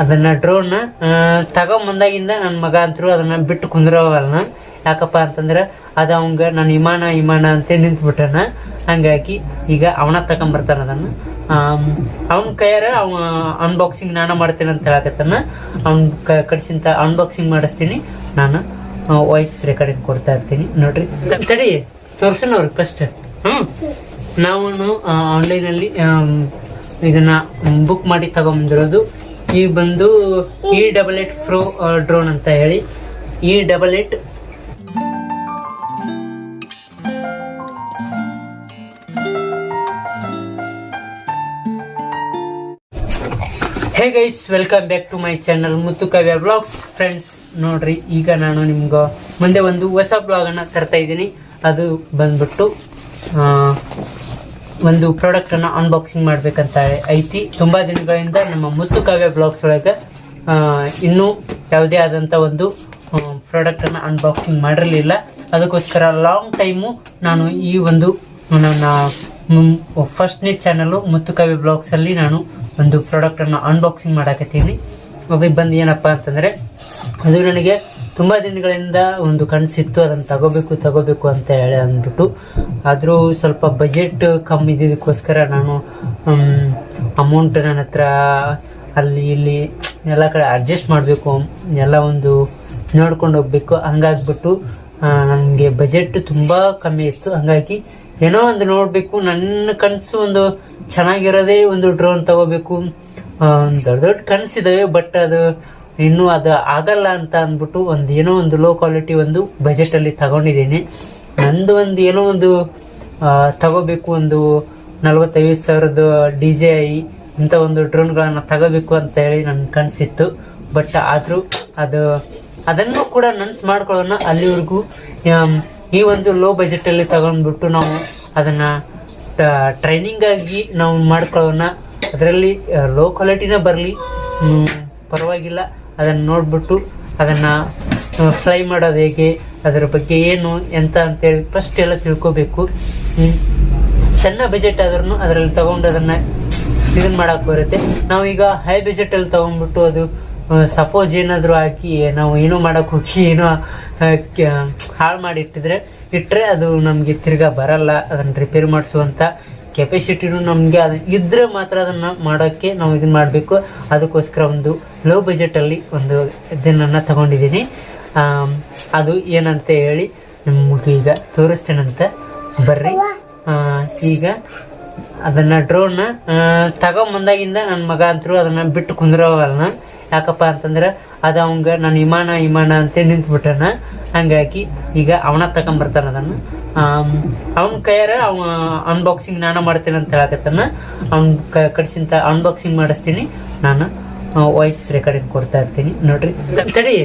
ಅದನ್ನ ಡ್ರೋನ್ ತಗೊಂಬಂದಾಗಿಂದ ನನ್ನ ಮಗ ಅಂತರೂ ಅದನ್ನ ಬಿಟ್ಟು ಕುಂದ್ರವಲ್ಲ ಯಾಕಪ್ಪ ಅಂತಂದ್ರೆ ಅದು ಅವಂಗ ನಾನು ವಿಮಾನ ವಿಮಾನ ಅಂತ ನಿಂತ್ಬಿಟ್ಟನ ಹಂಗಾಗಿ ಈಗ ಅವನ ತಗೊಂಬರ್ತಾನ ಅದನ್ನ. ಅವನ ಕೈಯಾರ ಅವ ಅನ್ಬಾಕ್ಸಿಂಗ್ ನಾನು ಮಾಡ್ತೀನಿ ಅಂತ ಹೇಳಕತ್ತಾನ. ಅವ್ನ ಕಡ್ಸಿಂತ ಅನ್ಬಾಕ್ಸಿಂಗ್ ಮಾಡಿಸ್ತೀನಿ. ನಾನು ವಾಯ್ಸ್ ರೆಕಾರ್ಡಿಂಗ್ ಕೊಡ್ತಾ ಇರ್ತೀನಿ. ನೋಡ್ರಿ. ತಡಿ ತೋರ್ಸೋಣ ಅವ್ರಿಗೆ ಫಸ್ಟ್ ಹ್ಮ್ ನಾವು ಆನ್ಲೈನಲ್ಲಿ ಇದನ್ನ ಬುಕ್ ಮಾಡಿ ತಗೊಂಬಂದಿರೋದು ಈ ಬಂದು E double eight pro drone ಅಂತ ಹೇಳಿ. E double eight hey guys welcome back to my channel Muthu Kavya blogs friends ನೋಡ್ರಿ, ಈಗ ನಾನು ನಿಮ್ಗೆ ಮುಂದೆ ಒಂದು ಹೊಸ ಬ್ಲಾಗನ್ನು ತರ್ತಾ ಇದ್ದೀನಿ. ಅದು ಬಂದ್ಬಿಟ್ಟು ಒಂದು ಪ್ರಾಡಕ್ಟ್ ಅನ್ನ ಅನ್ಬಾಕ್ಸಿಂಗ್ ಮಾಡ್ಬೇಕಂತ ಐತಿ. ತುಂಬಾ ದಿನಗಳಿಂದ ನಮ್ಮ ಮುತ್ತು ಕಾವ್ಯ ಬ್ಲಾಗ್ಸ್ ಒಳಗೆ ಇನ್ನೂ ಯಾವುದೇ ಆದಂತ ಒಂದು ಪ್ರಾಡಕ್ಟ್ ಅನ್ನ ಅನ್ಬಾಕ್ಸಿಂಗ್ ಮಾಡಿರಲಿಲ್ಲ. ಅದಕ್ಕೋಸ್ಕರ ಲಾಂಗ್ ಟೈಮು ನಾನು ಈ ಒಂದು, ನನ್ನ ಫಸ್ಟ್ನೇ ಚಾನಲ್ ಮುತ್ತು ಕಾವ್ಯ ಬ್ಲಾಗ್ಸ್ ಅಲ್ಲಿ ನಾನು ಒಂದು ಪ್ರಾಡಕ್ಟನ್ನು ಅನ್ಬಾಕ್ಸಿಂಗ್ ಮಾಡಕತ್ತೀನಿ. ಹೋಗಿ ಬಂದು ಏನಪ್ಪಾ ಅಂತಂದ್ರೆ, ಅದು ನನಗೆ ತುಂಬಾ ದಿನಗಳಿಂದ ಒಂದು ಕನಸಿತ್ತು ಅದನ್ನ ತಗೋಬೇಕು ತಗೋಬೇಕು ಅಂತ ಹೇಳಿ ಅಂದ್ಬಿಟ್ಟು. ಆದರೂ ಸ್ವಲ್ಪ ಬಜೆಟ್ ಕಮ್ಮಿ ಇದ್ದಿದ್ದಕ್ಕೋಸ್ಕರ ನಾನು ಅಮೌಂಟ್ ನನ್ನ ಹತ್ರ ಅಲ್ಲಿ ಇಲ್ಲಿ ಎಲ್ಲ ಕಡೆ ಅಡ್ಜಸ್ಟ್ ಮಾಡಬೇಕು, ಎಲ್ಲ ಒಂದು ನೋಡ್ಕೊಂಡು ಹೋಗ್ಬೇಕು. ಹಂಗಾಗ್ಬಿಟ್ಟು ನನಗೆ ಬಜೆಟ್ ತುಂಬಾ ಕಮ್ಮಿ ಇತ್ತು. ಹಂಗಾಗಿ ಏನೋ ಒಂದು ನೋಡಬೇಕು, ನನ್ನ ಕನಸು ಒಂದು ಚೆನ್ನಾಗಿರೋದೇ ಒಂದು ಡ್ರೋನ್ ತಗೋಬೇಕು. ದೊಡ್ಡ ದೊಡ್ಡ ಕನಸಿದ್ದಾವೆ ಬಟ್ ಅದು ಇನ್ನೂ ಅದು ಆಗಲ್ಲ ಅಂತ ಅಂದ್ಬಿಟ್ಟು ಒಂದು ಏನೋ ಒಂದು ಲೋ ಕ್ವಾಲಿಟಿ ಒಂದು ಬಜೆಟ್ ಅಲ್ಲಿ ತಗೊಂಡಿದ್ದೀನಿ. ನಂದು ಒಂದು ಏನೋ ಒಂದು ತಗೋಬೇಕು ಒಂದು ನಲ್ವತ್ತೈದು ಸಾವಿರದ ಡಿ ಜೆ ಐ ಇಂಥ ಒಂದು ಡ್ರೋನ್ಗಳನ್ನು ತಗೋಬೇಕು ಅಂತ ಹೇಳಿ ನನ್ನ ಕನಸಿತ್ತು ಬಟ್ ಆದರೂ ಅದು, ಅದನ್ನು ಕೂಡ ನನ್ಸ್ ಮಾಡ್ಕೊಳ್ಳೋಣ ಅಲ್ಲಿವರೆಗೂ. ಈ ಒಂದು ಲೋ ಬಜೆಟ್ ಅಲ್ಲಿ ತಗೊಂಡ್ಬಿಟ್ಟು ನಾವು ಅದನ್ನ ಟ್ರೈನಿಂಗ್ ಆಗಿ ನಾವು ಮಾಡ್ಕೊಳ್ಳೋಣ. ಅದರಲ್ಲಿ ಲೋ ಕ್ವಾಲಿಟಿನೇ ಬರಲಿ. ಪರವಾಗಿಲ್ಲ. ಅದನ್ನ ನೋಡ್ಬಿಟ್ಟು ಅದನ್ನು ಫ್ಲೈ ಮಾಡೋದು ಹೇಗೆ, ಅದರ ಬಗ್ಗೆ ಏನು, ಎಂತ ಅಂತೇಳಿ ಫಸ್ಟ್ ಎಲ್ಲ ತಿಳ್ಕೊಬೇಕು. ಸಣ್ಣ ಬಜೆಟ್ ಆದ್ರೂ ಅದರಲ್ಲಿ ತಗೊಂಡು ಅದನ್ನ ಇದನ್ನ ಮಾಡಕ್ ಬರುತ್ತೆ ನಾವೀಗ ಹೈ ಬಜೆಟ್ ಅಲ್ಲಿ ತಗೊಂಡ್ಬಿಟ್ಟು ಅದು ಸಪೋಸ್ ಏನಾದ್ರೂ ಹಾಕಿ, ನಾವು ಏನೋ ಮಾಡಕ್ ಹೋಗಿ, ಏನೋ ಹಾಳು ಮಾಡಿ ಇಟ್ಟಿದ್ರೆ ಇಟ್ರೆ ಅದು ನಮಗೆ ತಿರ್ಗಾ ಬರಲ್ಲ, ಅದನ್ನ ರಿಪೇರಿ ಮಾಡಿಸುವಂತ ಕೆಪಾಸಿಟಿನೂ ನಮಗೆ ಅದು ಇದ್ರೆ ಮಾತ್ರ ಅದನ್ನ ಮಾಡೋಕ್ಕೆ ನಾವು ಇದನ್ನ ಮಾಡಬೇಕು. ಅದಕ್ಕೋಸ್ಕರ ಒಂದು ಲೋ ಬಜೆಟ್ ಅಲ್ಲಿ ಒಂದು ಇದನ್ನು ತಗೊಂಡಿದ್ದೀನಿ. ಅದು ಏನಂತ ಹೇಳಿ ನಿಮಗೆ ಈಗ ತೋರಿಸ್ತೇನಂತ. ಬರ್ರಿ. ಈಗ ಅದನ್ನ ಡ್ರೋನ್ನ ತಗೊಂಬಂದಾಗಿಂದ ನನ್ನ ಮಗ ಅಂತರೂ ಅದನ್ನ ಬಿಟ್ಟು ಕುಂದ್ರವಲ್ಲ. ಯಾಕಪ್ಪ ಅಂತಂದ್ರೆ ಅದು ಅವಂಗ ನಾನು ವಿಮಾನ ವಿಮಾನ ಅಂತ ನಿಂತ್ಬಿಟ್ಟನ. ಹಂಗಾಗಿ ಈಗ ಅವನ ತಗೊಂಬರ್ತಾನ ಅದನ್ನ. ಅವನ ಕೈಯಾರ ಅವ ಅನ್ಬಾಕ್ಸಿಂಗ್ ನಾನು ಮಾಡ್ತೇನೆ ಅಂತ ಹೇಳಕತ್ತಾನ. ಅವ್ನ ಕಡ್ಸಿಂತ ಅನ್ಬಾಕ್ಸಿಂಗ್ ಮಾಡಿಸ್ತೀನಿ. ನಾನು ವಾಯ್ಸ್ ರೆಕಾರ್ಡಿಂಗ್ ಕೊಡ್ತಾ ಇರ್ತೀನಿ. ನೋಡ್ರಿ. ತಡಿ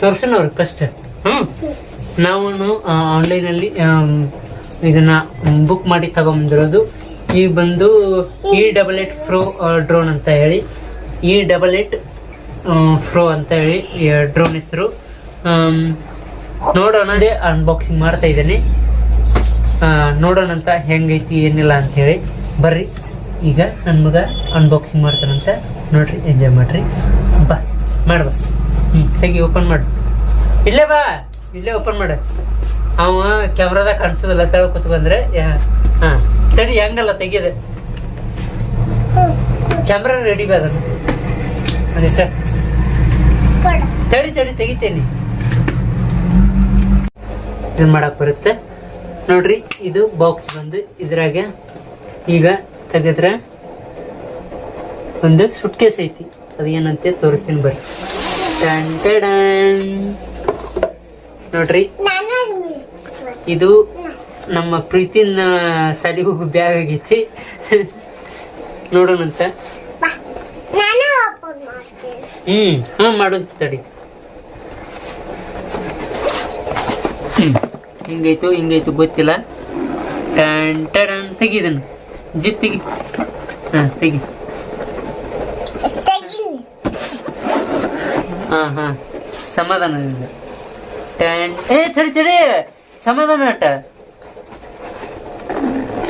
ತೋರ್ಸೋಣ ಅವ್ರಿಗೆ ಫಸ್ಟ್ ಹ್ಞೂ ನಾವು ಆನ್ಲೈನಲ್ಲಿ ಇದನ್ನ ಬುಕ್ ಮಾಡಿ ತಗೊಂಬಂದಿರೋದು. ಈ ಬಂದು E double eight pro drone ಅಂತ ಹೇಳಿ. ಇ ಡಬಲ್ ಏಟ್ ಫ್ರೋ ಅಂತ ಹೇಳಿ ಡ್ರೋನ್ ಹೆಸರು. ನೋಡೋಣ ಅದೇ ಅನ್ಬಾಕ್ಸಿಂಗ್ ಮಾಡ್ತಾ ಇದ್ದೇನೆ. ನೋಡೋಣಂತ ನೋಡೋಣ ಅಂತ ಹೆಂಗೈತಿ ಏನಿಲ್ಲ ಅಂತ ಹೇಳಿ. ಬರ್ರಿ ಈಗ ನನ್ನ ಮಗ ಅನ್ಬಾಕ್ಸಿಂಗ್ ಮಾಡ್ತಾನಂತ ನೋಡ್ರಿ ಎಂಜಾಯ್ ಮಾಡ್ರಿ. ಬಾ ಮಾಡ್ಬಾ ಹ್ಞೂ ತೆಗಿ ಓಪನ್ ಮಾಡು. ಇಲ್ಲೇ ಬಾ ಇಲ್ಲೇ ಓಪನ್ ಮಾಡು. ಅವ ಕ್ಯಾಮ್ರಾದಾಗ ಕಾಣಿಸೋದಲ್ಲ ತಳ ಕೂತ್ಕೊಂಡ್ರೆ ಹಾಂ ತಡಿ ಹೆಂಗಲ್ಲ ತೆಗಿಯದೆ. ಕ್ಯಾಮ್ರಾ ರೆಡಿ ಬಾ ಅದನ್ನು. ಸರ್. ತಡಿ ತಡಿ ತೆಗಿತೇನೆ. ಇದನ್ನ ಮಾಡೋಕೆ ಬರುತ್ತೆ. ನೋಡ್ರಿ, ಇದು ಬಾಕ್ಸ್ ಬಂದು ಇದ್ರಾಗೆ ಈಗ ತೆಗೆದ್ರೆ ಒಂದು ಸುಟ್ಕೇಸ್ ಐತಿ. ಅದು ಏನಂತೆ ತೋರಿಸ್ತೀನಿ ಬರ್ರಿ. ನೋಡ್ರಿ, ಇದು ನಮ್ಮ ಪ್ರೀತಿನ ಸಡಿಗೂ ಬ್ಯಾಗ್ ಆಗೈತಿ. ನೋಡೋಣಂತ ಹ್ಮ್, ಹಾ ಮಾಡೋದು ತಡಿ. ಹ್ಮ್. ಹಿಂಗೈತು ಹಿಂಗೈತು ಗೊತ್ತಿಲ್ಲ. ಟಡನ್ ತೆಗಿದನು ಜಿಪ್ ತೆಗಿ. ಹಾಂ ತೆಗಿ. ಹಾಂ ಹಾಂ ಸಮಾಧಾನದಿಂದ ಟನ್, ಏ ಚಡಿ ಚಡಿ ಸಮಾಧಾನ ಆಟ.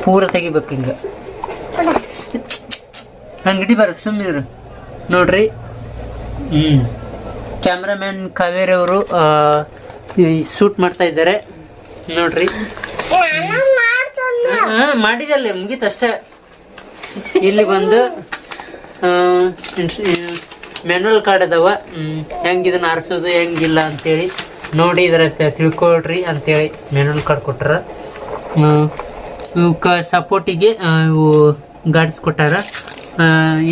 ಪೂರ ತೆಗಿಬೇಕು ಹಿಂಗ. ಹಂಗಡಿ ಬರ ಸುಮ್ಮನಿರು ನೋಡ್ರಿ. ಹ್ಮ್. ಕ್ಯಾಮ್ರಾಮ್ಯಾನ್ ಕಾವೇರಿ ಅವರು ಶೂಟ್ ಮಾಡ್ತಾ ಇದ್ದಾರೆ. ನೋಡ್ರಿ. ಮಾಡಿದಲ್ಲೇ ಮುಗೀತಷ್ಟೇ ಇಲ್ಲಿ ಬಂದು ಮ್ಯಾನುವಲ್ ಕಾರ್ಡ್ ಅದಾವ. ಹೆಂಗ್ ಇದನ್ನ ಆರಿಸೋದು, ಹೆಂಗಿಲ್ಲ ಅಂತೇಳಿ. ನೋಡಿ ಇದ್ರ ತಿಳ್ಕೊಳ್ರಿ ಅಂತೇಳಿ ಮ್ಯಾನುವಲ್ ಕಾರ್ಡ್ ಕೊಟ್ಟಾರ ಇವಕ್ಕೆ ಸಪೋರ್ಟಿಗೆ ಇವು ಗಾಡ್ಸ್ ಕೊಟ್ಟಾರ.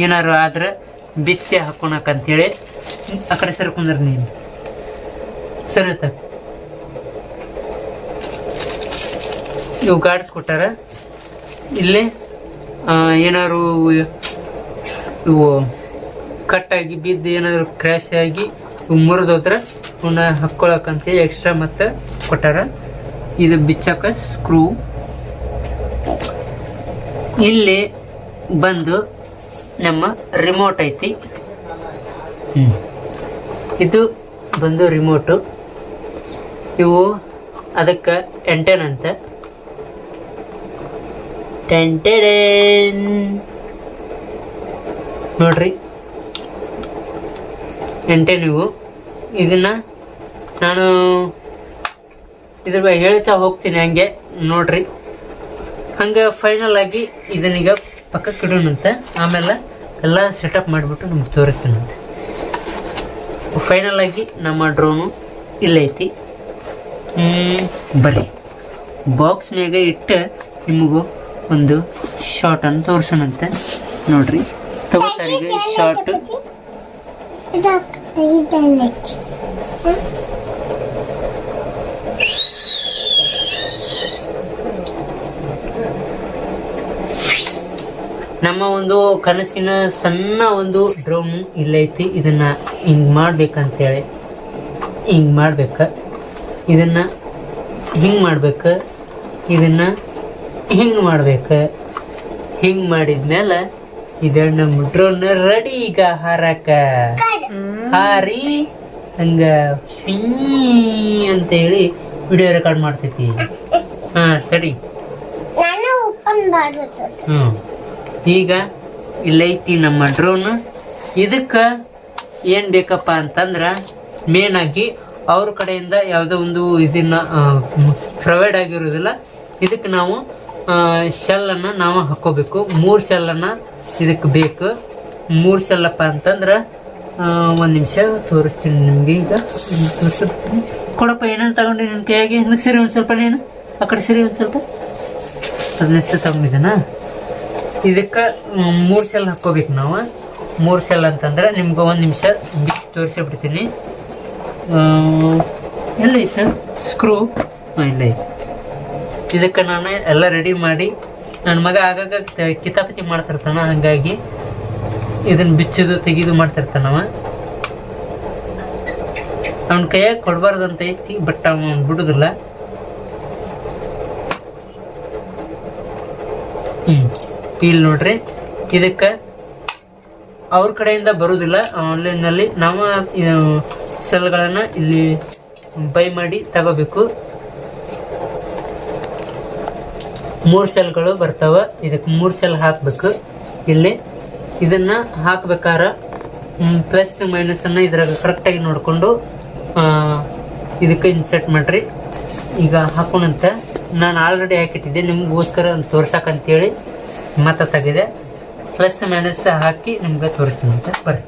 ಏನಾರು ಆದ್ರೆ ಬಿಚ್ಚಿ ಹಾಕೊಳಕ್ ಅಂತೇಳಿ. ಆ ಕಡೆ ಸರ್ ನೀನು. ಸರಿ ಇವು ಗಾಡ್ಸ್ ಕೊಟ್ಟಾರ ಇಲ್ಲಿ ಏನಾದ್ರು ಇವು ಕಟ್ಟಾಗಿ ಬಿದ್ದು ಏನಾದ್ರು ಕ್ರ್ಯಾಶ್ ಆಗಿ ಇವು ಮುರಿದೋದ್ರೆ ಅವನ್ನ ಹಾಕ್ಕೊಳಕಂತೇಳಿ ಎಕ್ಸ್ಟ್ರಾ ಮತ್ತೆ ಕೊಟ್ಟಾರ. ಇದು ಬಿಚ್ಚಾಕ ಸ್ಕ್ರೂ ಇಲ್ಲಿ ಬಂದು ನಮ್ಮ ರಿಮೋಟ್ ಐತಿ. ಇದು ಬಂದು ರಿಮೋಟು ಇವು ಅದಕ್ಕೆ ಎಂಟೆನ್ ಅಂತ. ಟೆಂಟೆಡೇನ್ ನೋಡ್ರಿ. ಎಂಟೆ ನೀವು. ಇದನ್ನ ನಾನು ಇದ್ರ ಬಗ್ಗೆ ಹೇಳ್ತಾ ಹೋಗ್ತೀನಿ ಹಂಗೆ. ನೋಡ್ರಿ. ಹಂಗೆ ಫೈನಲ್ ಆಗಿ ಇದನ್ನೀಗ ಪಕ್ಕಕ್ಕೆ ಇಡೋಣಂತೆ. ಆಮೇಲೆ ಎಲ್ಲ ಸೆಟಪ್ ಮಾಡಿಬಿಟ್ಟು ನಿಮ್ಗೆ ತೋರಿಸ್ತೀನಂತೆ. ಫೈನಲ್ ಆಗಿ ನಮ್ಮ ಡ್ರೋನು ಇಲ್ಲೈತಿ ಬರ್ರಿ ಬಾಕ್ಸ್ ಮ್ಯಾಗ ಇಟ್ಟು ನಿಮಗೂ ಒಂದು ಶಾರ್ಟ್ ಅನ್ನು ತೋರಿಸೋಣಂತೆ. ನೋಡ್ರಿ. ತಗೋತಾರಿಗೆ ಶಾರ್ಟ್ ನಮ್ಮ ಒಂದು ಕನಸಿನ ಸಣ್ಣ ಒಂದು ಡ್ರಮ್ ಇಲ್ಲೈತಿ. ಇದನ್ನ ಹಿಂಗ್ ಮಾಡ್ಬೇಕಂತೇಳಿ. ಹಿಂಗ್ ಮಾಡ್ಬೇಕ. ಇದನ್ನ ಹಿಂಗ್ ಮಾಡ್ಬೇಕ. ಇದನ್ನ ಹಿಂಗ್ ಮಾಡ್ಬೇಕ? ಹಿಂಗ್ ಮಾಡಿದ್ಮೇಲೆ ಇದೆಣ್ಣ ನಮ್ಮ ಡ್ರೋನ್ ರೆಡಿ ಈಗ ಹಾರಕ. ಹಾರಿ ಹಂಗ ಅಂತ ಹೇಳಿ ವಿಡಿಯೋ ರೆಕಾರ್ಡ್ ಮಾಡ್ತೈತಿ. ಹಾ ತಡಿ. ಹ್ಮ್. ಈಗ ಇಲ್ಲೈತಿ ನಮ್ಮ ಡ್ರೋನ್ ಇದಕ್ಕೆ ಏನು ಬೇಕಪ್ಪ ಅಂತಂದ್ರ ಮೇನ್ ಆಗಿ ಅವ್ರ ಕಡೆಯಿಂದ ಯಾವುದೋ ಒಂದು ಇದನ್ನ ಪ್ರೊವೈಡ್ ಆಗಿರೋದಿಲ್ಲ. ಇದಕ್ಕೆ ನಾವು ಶೆಲ್ಲನ್ನು ನಾವು ಹಾಕೋಬೇಕು. ಮೂರು ಶೆಲ್ಲನ್ನು ಇದಕ್ಕೆ ಬೇಕು. ಮೂರು ಶೆಲ್ಲಪ್ಪ ಅಂತಂದ್ರೆ ಒಂದು ನಿಮಿಷ ತೋರಿಸ್ತೀನಿ ನಿಮಗೆ ಈಗ. ತೋರಿಸ್ತೀನಿ ಕೊಡಪ್ಪ, ಏನೇನು ತಗೊಂಡಿ ನಿನ್ನ ಕೈಯಾಗಿ? ಹಿಂದಕ್ಕೆ ಸರಿ ಒಂದು ಸ್ವಲ್ಪ ನೀನು. ಆ ಕಡೆ ಸರಿ ಒಂದು ಸ್ವಲ್ಪ. ಹದಿನೈದು ತಗೊಂಡಿದ್ದಾನ ಇದಕ್ಕೆ ಮೂರು ಸೆಲ್ ಹಾಕೋಬೇಕು ನಾವು. ಮೂರು ಸೆಲ್ ಅಂತಂದ್ರೆ ನಿಮ್ಗೆ ಒಂದು ನಿಮಿಷ ಬಿಟ್ಟು ತೋರಿಸಿ ಬಿಡ್ತೀನಿ ಎಲ್ಲೈತೆ ಸ್ಕ್ರೂ. ಇಲ್ಲ ಐತೆ. ಇದಕ್ಕೆ ನಾನು ಎಲ್ಲ ರೆಡಿ ಮಾಡಿ ನನ್ನ ಮಗ ಆಗಾಗ ಕಿತಾಪತಿ ಮಾಡ್ತಿರ್ತಾನ, ಹಾಗಾಗಿ ಇದನ್ನ ಬಿಚ್ಚೋದು, ತೆಗೆದು ಮಾಡ್ತಿರ್ತಾನವ. ಅವನ ಕೈಯಾಗ ಅಂತ ಐತಿ ಬಟ್ ಅವನು ಬಿಡುದಿಲ್ಲ. ಹ್ಞೂ ಇಲ್ಲಿ ನೋಡ್ರಿ, ಇದಕ್ಕೆ ಅವ್ರ ಕಡೆಯಿಂದ ಬರುವುದಿಲ್ಲ ಆನ್ಲೈನಲ್ಲಿ ನಾವು ಸೆಲ್ಗಳನ್ನು ಇಲ್ಲಿ ಬೈ ಮಾಡಿ ತಗೋಬೇಕು. ಮೂರು ಸೆಲ್ಗಳು ಬರ್ತಾವ. ಇದಕ್ಕೆ ಮೂರು ಸೆಲ್ ಹಾಕಬೇಕು. ಇಲ್ಲಿ ಇದನ್ನ ಹಾಕ್ಬೇಕಾರ ಪ್ಲಸ್ ಮೈನಸ್ ಅನ್ನ ಇದ್ರಾಗ ಕರೆಕ್ಟಾಗಿ ನೋಡಿಕೊಂಡು ಇದಕ್ಕೆ ಇನ್ಸರ್ಟ್ ಮಾಡ್ರಿ. ಈಗ ಹಾಕೋಣಂತ ನಾನು ಆಲ್ರೆಡಿ ಹಾಕಿಟ್ಟಿದ್ದೆ. ನಿಮ್ಗೋಸ್ಕರ ತೋರ್ಸಕ್ಕಂತೇಳಿ ಮತ್ತೆ ತೆಗೆದೆ. ಪ್ಲಸ್ ಮೈನಸ್ ಹಾಕಿ ನಿಮ್ಗೆ ಅಂತ ಬರ್ರಿ.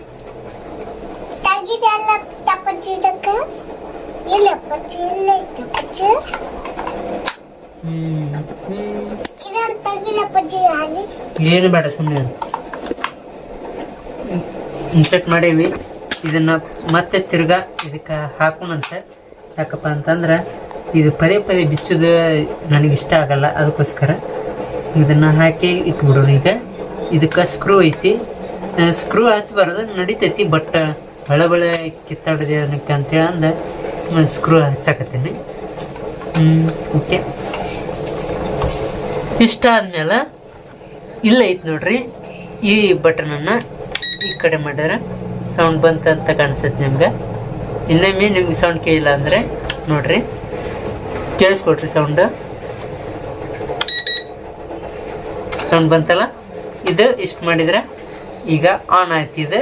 ಏನು ಬೇಡ ಸುಮ್ಮನೆ ಇನ್ಸೆಟ್ ಮಾಡೀವಿ. ಇದನ್ನು ಮತ್ತೆ ತಿರ್ಗಾ ಇದಕ್ಕೆ ಹಾಕೋಣಂತೆ. ಯಾಕಪ್ಪ ಅಂತಂದ್ರೆ ಇದು ಪದೇ ಪದೇ ಬಿಚ್ಚೋದು ನನಗಿಷ್ಟ ಆಗಲ್ಲ, ಅದಕ್ಕೋಸ್ಕರ ಇದನ್ನು ಹಾಕಿ ಇಟ್ಬಿಡೋಣ ಈಗ. ಇದಕ್ಕೆ ಸ್ಕ್ರೂ ಐತಿ. ಸ್ಕ್ರೂ ಹಚ್ಚಬಾರ್ದು ನಡಿತೈತಿ ಬಟ್ ಬಳೆ ಬಳೆ ಕಿತ್ತಾಡಿದೆ ಅನ್ನಕ್ಕೆ ಅಂತೇಳಿ ಅಂದ ಸ್ಕ್ರೂ ಹಚ್ಚಾಕತ್ತೀನಿ. ಓಕೆ ಇಷ್ಟ ಆದ್ಮೇಲೆ ಇಲ್ಲ ಐತ್ ನೋಡ್ರಿ. ಈ ಬಟನನ್ನು ಈ ಕಡೆ ಮಾಡ್ಯಾರ. ಸೌಂಡ್ ಬಂತ ಅಂತ ಕಾಣಿಸುತ್ತೆ ನಿಮ್ಗೆ. ಇನ್ನೊಮ್ಮೆ ನಿಮ್ಗೆ ಸೌಂಡ್ ಕೇಳಿಲ್ಲ ಅಂದರೆ ನೋಡ್ರಿ. ಕೇಳಿಸ್ಕೊಡ್ರಿ ಸೌಂಡ್ ಸೌಂಡ್ ಬಂತಲ್ಲ? ಇದು ಇಷ್ಟು ಮಾಡಿದ್ರೆ ಈಗ ಆನ್ ಆಯ್ತು ಇದು.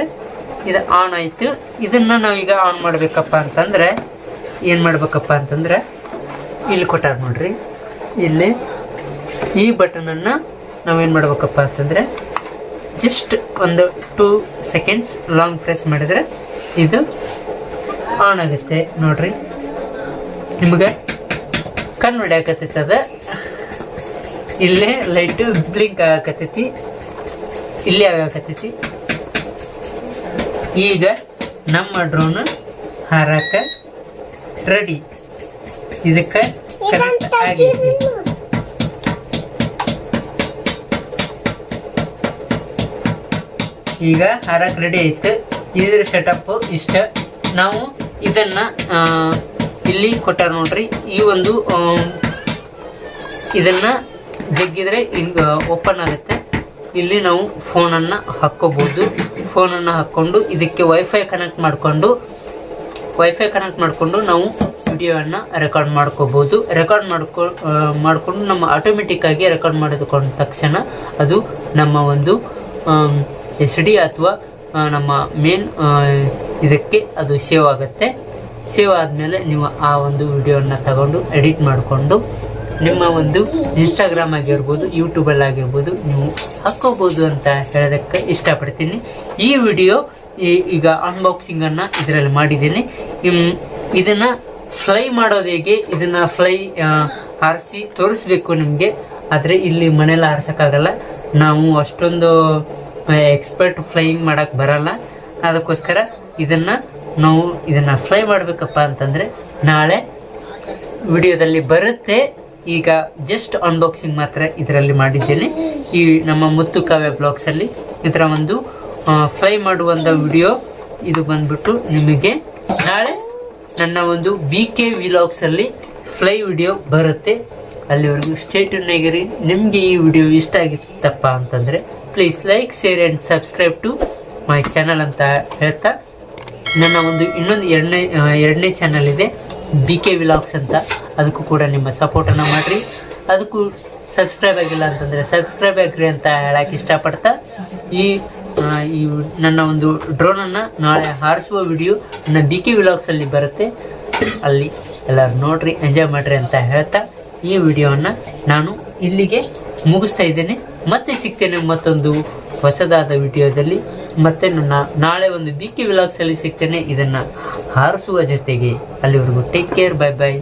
ಇದು ಆನ್ ಆಯಿತು. ಇದನ್ನು ನಾವೀಗ ಆನ್ ಮಾಡಬೇಕಪ್ಪ ಅಂತಂದರೆ ಏನು ಮಾಡ್ಬೇಕಪ್ಪ ಅಂತಂದ್ರೆ ಇಲ್ಲಿ ಕೊಟ್ಟಾರ ನೋಡ್ರಿ. ಇಲ್ಲಿ ಈ ಬಟನನ್ನು ನಾವೇನು ಮಾಡ್ಬೇಕಪ್ಪ ಅಂತಂದರೆ ಜಸ್ಟ್ ಒಂದು ಟೂ ಸೆಕೆಂಡ್ಸ್ ಲಾಂಗ್ ಪ್ರೆಸ್ ಮಾಡಿದ್ರೆ ಇದು ಆನ್ ಆಗುತ್ತೆ. ನೋಡ್ರಿ. ನಿಮಗೆ ಕಣ್ಣು ಹೊಡಿಯಾಕತ್ತೈತೆ ಅದ. ಇಲ್ಲೇ ಲೈಟು ಬ್ಲಿಂಕ್ ಆಗಕತ್ತೈತಿ ಇಲ್ಲೇ ಆಗಾಕತ್ತೈತಿ. ಈಗ ನಮ್ಮ ಡ್ರೋನ್ ಹಾರಾಕ ರೆಡಿ ಇದಕ್ಕೆ ಕರೆಕ್ಟ್ ಆಗೈತಿ ಈಗ ಹರಕ್ ರೆಡಿ ಆಯ್ತು ಇದ್ರ ಸೆಟಪ್ ಇಷ್ಟ. ನಾವು ಇದನ್ನ ಇಲ್ಲಿ ಕೊಟ್ಟಾರ ನೋಡ್ರಿ. ಈ ಒಂದು ಇದನ್ನ ಜಗ್ಗಿದ್ರೆ ಹಿಂಗ ಓಪನ್ ಆಗುತ್ತೆ. ಇಲ್ಲಿ ನಾವು ಫೋನನ್ನು ಹಾಕ್ಕೋಬೋದು ಫೋನನ್ನು ಹಾಕ್ಕೊಂಡು ಇದಕ್ಕೆ ವೈಫೈ ಕನೆಕ್ಟ್ ಮಾಡಿಕೊಂಡು ವೈಫೈ ಕನೆಕ್ಟ್ ಮಾಡಿಕೊಂಡು ನಾವು ವಿಡಿಯೋವನ್ನು ರೆಕಾರ್ಡ್ ಮಾಡ್ಕೋಬಹುದು ರೆಕಾರ್ಡ್ ಮಾಡ್ಕೊ ಮಾಡಿಕೊಂಡು ನಮ್ಮ ಆಟೋಮೆಟಿಕ್ ಆಗಿ ರೆಕಾರ್ಡ್ ಮಾಡಿದ ತಕ್ಷಣ ಅದು ನಮ್ಮ ಒಂದು ಎಸ್ ಡಿ ಅಥವಾ ನಮ್ಮ ಮೇನ್ ಇದಕ್ಕೆ ಅದು ಸೇವ್ ಆಗುತ್ತೆ ಸೇವ್ ಆದಮೇಲೆ ನೀವು ಆ ಒಂದು ವಿಡಿಯೋನ ತಗೊಂಡು ಎಡಿಟ್ ಮಾಡಿಕೊಂಡು ನಿಮ್ಮ ಒಂದು ಇನ್ಸ್ಟಾಗ್ರಾಮ್ ಆಗಿರ್ಬೋದು ಯೂಟ್ಯೂಬಲ್ಲಿ ಆಗಿರ್ಬೋದು, ನೀವು ಹಾಕ್ಕೋಬೋದು ಅಂತ ಹೇಳೋದಕ್ಕೆ ಇಷ್ಟಪಡ್ತೀನಿ. ಈ ವಿಡಿಯೋ ಈಗ ಅನ್ಬಾಕ್ಸಿಂಗನ್ನು ಇದರಲ್ಲಿ ಮಾಡಿದ್ದೀನಿ. ಇದನ್ನು ಫ್ಲೈ ಮಾಡೋದು ಹೇಗೆ, ಇದನ್ನು ಫ್ಲೈ ಆರಿಸಿ ತೋರಿಸ್ಬೇಕು ನಿಮಗೆ. ಆದರೆ ಇಲ್ಲಿ ಮನೇಲಿ ಆರ್ಸೋಕ್ಕಾಗಲ್ಲ. ನಾವು ಅಷ್ಟೊಂದು ಎಕ್ಸ್ಪರ್ಟ್ ಫ್ಲೈಯಿಂಗ್ ಮಾಡೋಕ್ಕೆ ಬರಲ್ಲ. ಅದಕ್ಕೋಸ್ಕರ ಇದನ್ನು ನಾವು ಇದನ್ನು ಫ್ಲೈ ಮಾಡಬೇಕಪ್ಪ ಅಂತಂದರೆ ನಾಳೆ ವಿಡಿಯೋದಲ್ಲಿ ಬರುತ್ತೆ. ಈಗ ಜಸ್ಟ್ ಅನ್ಬಾಕ್ಸಿಂಗ್ ಮಾತ್ರ ಇದರಲ್ಲಿ ಮಾಡಿದ್ದೇನೆ. ಈ ನಮ್ಮ ಮುತ್ತು ಕಾವ್ಯ ಬ್ಲಾಗ್ಸಲ್ಲಿ ಇದರ ಒಂದು ಫ್ಲೈ ಮಾಡುವಂಥ ವಿಡಿಯೋ ಇದು ಬಂದ್ಬಿಟ್ಟು ನಿಮಗೆ ನಾಳೆ ನನ್ನ ಒಂದು ಬಿ ಕೆ ವಿಲಾಗ್ಸಲ್ಲಿ ಫ್ಲೈ ವಿಡಿಯೋ ಬರುತ್ತೆ. ಅಲ್ಲಿವರೆಗೂ ಸ್ಟೇಟ್ ಆಗಿರಿ. ನಿಮಗೆ ಈ ವಿಡಿಯೋ ಇಷ್ಟ ಆಗಿತ್ತಪ್ಪ ಅಂತಂದರೆ please like share and subscribe to my channel ಅಂತ ಹೇಳ್ತಾ ನನ್ನ ಒಂದು ಇನ್ನೊಂದು ಎರಡನೇ ಎರಡನೇ ಚಾನಲ್ ಇದೆ ಬಿ ಕೆ ವಿಲಾಗ್ಸ್ ಅಂತ. ಅದಕ್ಕೂ ಕೂಡ ನಿಮ್ಮ ಸಪೋರ್ಟನ್ನು ಮಾಡಿರಿ. ಅದಕ್ಕೂ ಸಬ್ಸ್ಕ್ರೈಬ್ ಆಗಿಲ್ಲ ಅಂತಂದರೆ ಸಬ್ಸ್ಕ್ರೈಬ್ ಆಗ್ರಿ ಅಂತ ಹೇಳಕ್ಕೆ ಇಷ್ಟಪಡ್ತಾ. ಈ ಈ ನನ್ನ ಒಂದು ಡ್ರೋನನ್ನು ನಾಳೆ ಹಾರಿಸುವ ವಿಡಿಯೋ ನನ್ನ ಬಿ ಕೆ ವಿಲಾಗ್ಸಲ್ಲಿ ಬರುತ್ತೆ. ಅಲ್ಲಿ ಎಲ್ಲರೂ ನೋಡಿರಿ ಎಂಜಾಯ್ ಮಾಡಿರಿ ಅಂತ ಹೇಳ್ತಾ ಈ ವಿಡಿಯೋವನ್ನು ನಾನು ಇಲ್ಲಿಗೆ ಮುಗಿಸ್ತಾ ಇದ್ದೇನೆ. ಮತ್ತೆ ಸಿಗ್ತೇನೆ ಮತ್ತೊಂದು ಹೊಸದಾದ ವಿಡಿಯೋದಲ್ಲಿ. ಮತ್ತೆ ನನ್ನ ನಾಳೆ ಒಂದು ಬಿ ಕೆ ವಿಲಾಗ್ಸಲ್ಲಿ ಸಿಗ್ತೇನೆ. ಇದನ್ನು ಹಾರಿಸುವ ಜೊತೆಗೆ ಅಲ್ಲಿವರೆಗೂ ಟೇಕ್ ಕೇರ್ ಬೈ ಬೈ